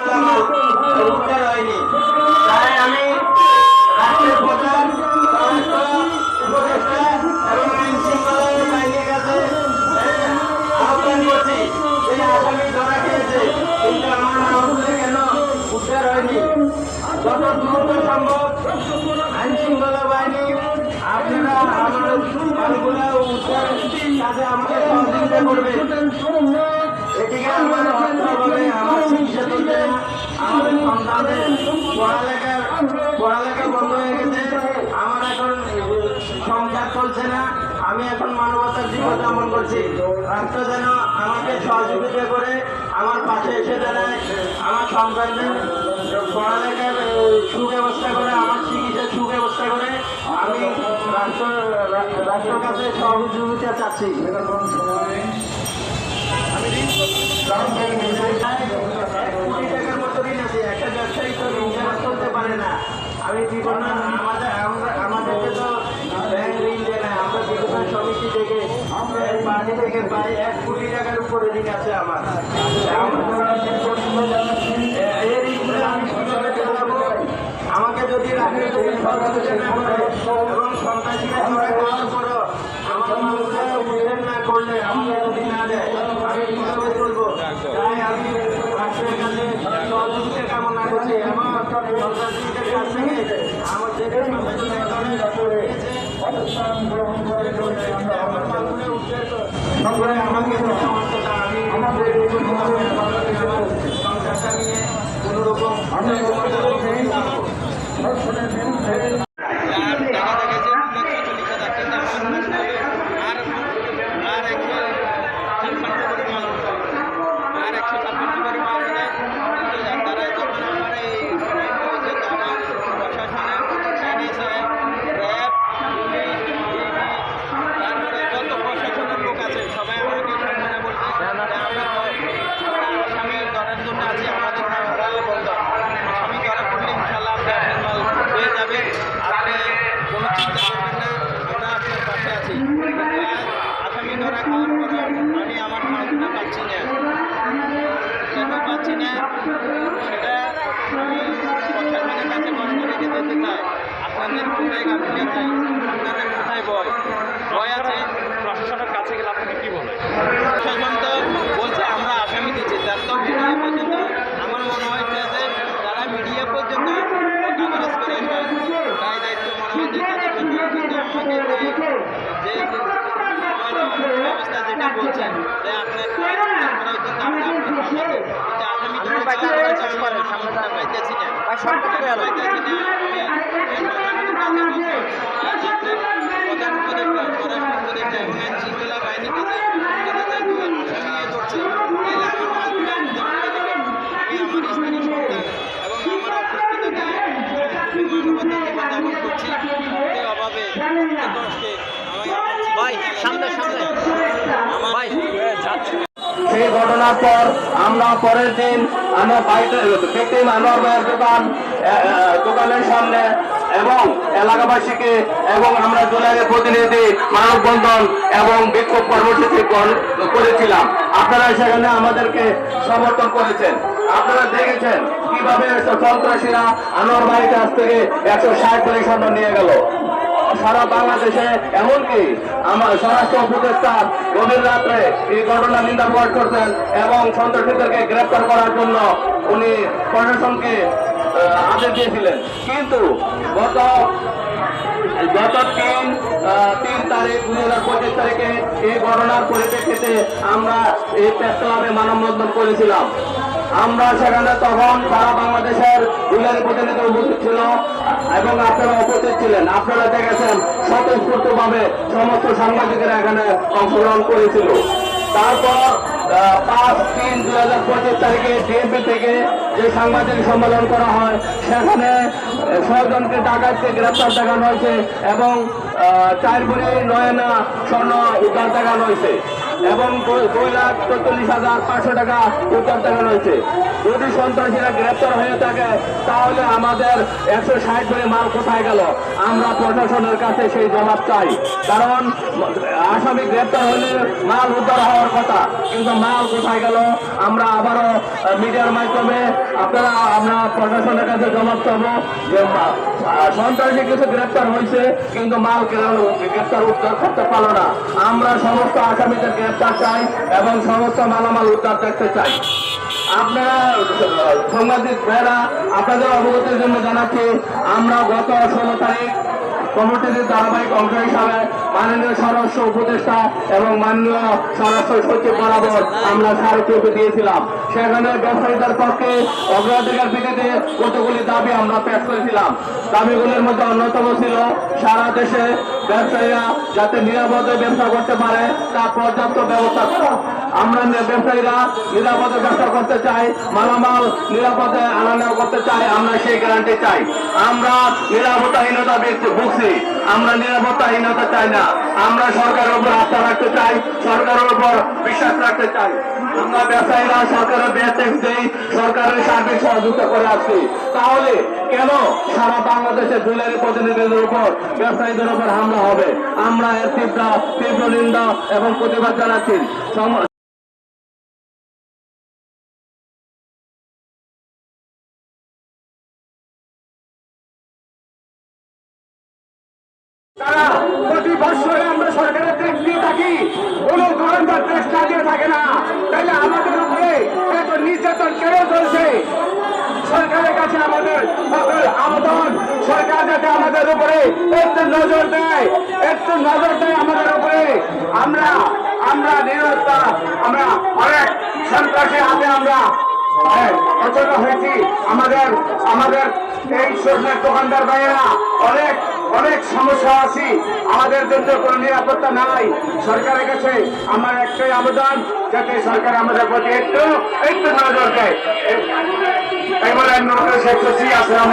উদ্ধার হয়নি তাই আমি রাষ্ট্রের প্রধান উপদেষ্টা এবং আইন শৃঙ্খলা বাহিনীর কাছে আহ, আহ্বান করছি এই আসামি ধরা খেয়েছে কিন্তু আমার মাহবুবে কেন উদ্ধার হয়নি যত দ্রুত সম্ভব আইন শৃঙ্খলা আপনারা আমার উদ্ধার কাজে আমাকে সহযোগিতা করবেন এদিকে আমার সন্তানদের পড়ালেখা পড়ালেখা বন্ধ হয়ে গেছে আমার এখন সংসার চলছে না আমি এখন মানবতার জীবন যাপন করছি রাষ্ট্র যেন আমাকে সহযোগিতা করে আমার পাশে এসে দাঁড়ায় আমার সন্তানদের পড়ালেখার সুব্যবস্থা করে আমার চিকিৎসার সুব্যবস্থা করে আমি রাষ্ট্র রাষ্ট্রের কাছে সহযোগিতা চাচ্ছি। আমি আমাদের আমাদেরকে তো ব্যাংক ঋণ দেয় না আমরা সমিতি থেকে এই থেকে প্রায় এক কোটি টাকার উপরে ঋণ আছে আমার আমাকে যদি রাখে এবং সন্ত্রাসীরা ধরে করার পরও আমার মানুষরা উদ্ধার না করলে আমাকে যদি না দেয় আমি কীভাবে চলবো তাই আমি রাষ্ট্রের কাছে সহযোগিতা কামনা করছি। এবং সন্ত্রাসীদের কাছ আমার আমার করে আমাকে আমাদের সংসারটা নিয়ে কোনোরকম টাকা দেখেছে চল্লিশ হাজার কিন্তু আমার আর আর একশো ছাপ্পান্ন করে মাল উঠছে। আর একশো ছাপ্পান্ন করে মাল হলে কিন্তু যার দ্বারা যখন আমার এই সময় হয়েছে তারা প্রশাসনে এনএসএ র্যাব পুলিশ ডিবি তারপরে যত প্রশাসনের লোক আছে সবাই আমাকে সম্মানে বলছে যে আমরা আমরা আসামি ধরার জন্য আছি আমাদের নামটাও বন্ধ আসামি ধরা করলে ইনশাল্লাহ আপনি আপনার মাল পেয়ে যাবেন আপনি কোনো চিন্তা করবেন না আমরা আপনার পাশে আছি কিন্তু আজ আসামি ধরা খাওয়ার পরে আমি আমার মালগুলো পাচ্ছি না কেন পাচ্ছি না সেটা আমি প্রশাসনের কাছে কষ্ট রেখে যেতে চাই আপনাদের কোথায় গাফিলতি আপনাদের কোথায় ভয় ভয় আছে প্রশাসনের কাছে গেলে আপনাকে কি বলে প্রশাসন তো বলছে আমরা আসামি দিচ্ছি তার তো মিডিয়া পর্যন্ত আমার মনে হয় যে তারা মিডিয়া পর্যন্ত কাগজ করে দায় দায়িত্ব মনে হয় যে তাদের জন্য কিন্তু আমাকে যে যে আমার ব্যবস্থা যেটা বলছেন যে আপনার করা উচিত আপনি আপনার পাশে আছেন। কিন্তু আসামি ধরে যাওয়ার পরে আমি সামনেটা পাইতেছি না পাইতেছি না আমি এই সরকারের কাছে বলছি, আর আপনার প্রধান উপদেষ্টা স্বরাষ্ট্র উপদেষ্টা এবং আইন শৃঙ্খলা বাহিনীর কাছে যেটা তাই দু আসামি নিয়ে ধরছে তাহলে আমার মালগুলো উদ্ধার করে দেবেন আমি আমার স্ত্রী সন্তান এবং আমার অসুস্থতা নিয়ে মানবতার জীবনযাপন করছি এই অভাবে এই কষ্টে আমি আমার ভাই সামনে সামনে ভাই যাচ্ছে সেই ঘটনার পর আমরা পরের দিন আমরা বাইরে ভিকটিম আনোয়ার ভাইয়ের দোকান। দোকানের সামনে এবং এলাকাবাসীকে এবং আমরা জুলাইয়ের প্রতিনিধি মানববন্ধন এবং বিক্ষোভ কর্মসূচি করেছিলাম। আপনারা সেখানে আমাদেরকে সমর্থন করেছেন। আপনারা দেখেছেন কীভাবে সন্ত্রাসীরা আনোয়ার ভাইয়ের কাছ থেকে একশো ষাট গুলি স্বর্ণ নিয়ে গেল। সারা বাংলাদেশে এমনকি আমার স্বরাষ্ট্র উপদেষ্টা গভীর রাত্রে এই ঘটনা নিন্দা প্রকাশ করছেন এবং সন্ত্রাসীদেরকে গ্রেপ্তার করার জন্য উনি প্রশাসনকে আদেশ দিয়েছিলেন কিন্তু গত গত তিন তিন তারিখ, দুই হাজার পঁচিশ তারিখে এই ঘটনার পরিপ্রেক্ষিতে আমরা এই প্রেস মানববন্ধন করেছিলাম। আমরা সেখানে তখন সারা বাংলাদেশের দুলারি প্রতিনিধি উপস্থিত ছিল এবং আপনারা উপস্থিত ছিলেন। আপনারা দেখেছেন স্বতঃস্ফূর্তভাবে সমস্ত সাংবাদিকেরা এখানে অংশগ্রহণ করেছিল। তারপর পাঁচ তিন দু হাজার পঁচিশ তারিখে ডিএমপি থেকে যে সাংবাদিক সম্মেলন করা হয় সেখানে ছয়জনকে ডাকাতকে গ্রেপ্তার দেখানো হয়েছে এবং আহ, নয়না স্বর্ণ উদ্ধার দেখানো হয়েছে এবং দুই লাখ চল্লিশ হাজার পাঁচশো টাকা উদ্ধার দেখানো হয়েছে। যদি সন্ত্রাসীরা গ্রেপ্তার হয়ে থাকে, তাহলে আমাদের একশো ষাট করে মাল কোথায় গেল? আমরা প্রশাসনের কাছে সেই জবাব চাই। কারণ, আসামি গ্রেপ্তার হলে মাল উদ্ধার হওয়ার কথা। কিন্তু মাল কোথায় গেল? আমরা আবারও মিডিয়ার মাধ্যমে আপনারা, আমরা প্রশাসনের কাছে জবাব চাবো যে সন্ত্রাসী কিছু গ্রেপ্তার হয়েছে, কিন্তু মাল কেন গ্রেপ্তার উদ্ধার করতে পারল না। আমরা সমস্ত আসামিদের গ্রেপ্তার চাই এবং সমস্ত মালামাল উদ্ধার দেখতে চাই। আপনারা সাংবাদিক ভাইরা আপনাদের অবগতির জন্য জানাচ্ছি আমরা গত ষোলো তারিখ কমিটির ধারাবাহিক অংশ হিসাবে মাননীয় স্বরাষ্ট্র উপদেষ্টা এবং মাননীয় স্বরাষ্ট্র সচিব বরাবর আমরা স্মারকলিপি দিয়েছিলাম। সেখানে ব্যবসায়ীদের পক্ষে অগ্রাধিকার ভিত্তিতে কতগুলি দাবি আমরা পেশ করেছিলাম। দাবিগুলির মধ্যে অন্যতম ছিল, সারা দেশে ব্যবসায়ীরা যাতে নিরাপদে ব্যবসা করতে পারে তার পর্যাপ্ত ব্যবস্থা করা। আমরা ব্যবসায়ীরা নিরাপদে ব্যবসা করতে চাই, মালামাল নিরাপদে আনা নেওয়া করতে চাই, আমরা সেই গ্যারান্টি চাই। আমরা নিরাপত্তাহীনতা ব্যক্তি ভুগছি আমরা নিরাপত্তাহীনতা চাই না। আমরা সরকারের উপর আস্থা রাখতে চাই, সরকারের উপর বিশ্বাস রাখতে চাই। আমরা ব্যবসায়ীরা সরকারের ব্যয় দেই, সরকারের সার্বিক সহযোগিতা করে আসছি। তাহলে কেন সারা বাংলাদেশের জুয়েলারি প্রতিনিধিদের উপর, ব্যবসায়ীদের উপর হামলা হবে? আমরা এর তীব্র তীব্র নিন্দা এবং প্রতিবাদ জানাচ্ছি। প্রতি বছরে আমরা সরকারের ট্যাক্স দিয়ে থাকি। কোন দোকানদার ট্যাক্স না থাকে না। তাহলে আমাদের উপরে এত নির্যাতন কেন চলছে? সরকারের কাছে আমাদের সকল সরকার দেয় একটু নজর দেয় আমাদের উপরে। আমরা আমরা নিরবতা আমরা অনেক সন্ত্রাসের হাতে আমরা হ্যাঁ, অচল হয়েছি। আমাদের আমাদের এই সরকার দোকানদার ভাইয়েরা অনেক অনেক সমস্যা আছি। আমাদের জন্য কোনো নিরাপত্তা নাই। সরকারের কাছে আমার একটাই আবেদন, যাতে সরকার আমাদের প্রতি একটু একটু নজর দেয় এবার শেখ সচিব আসসালাম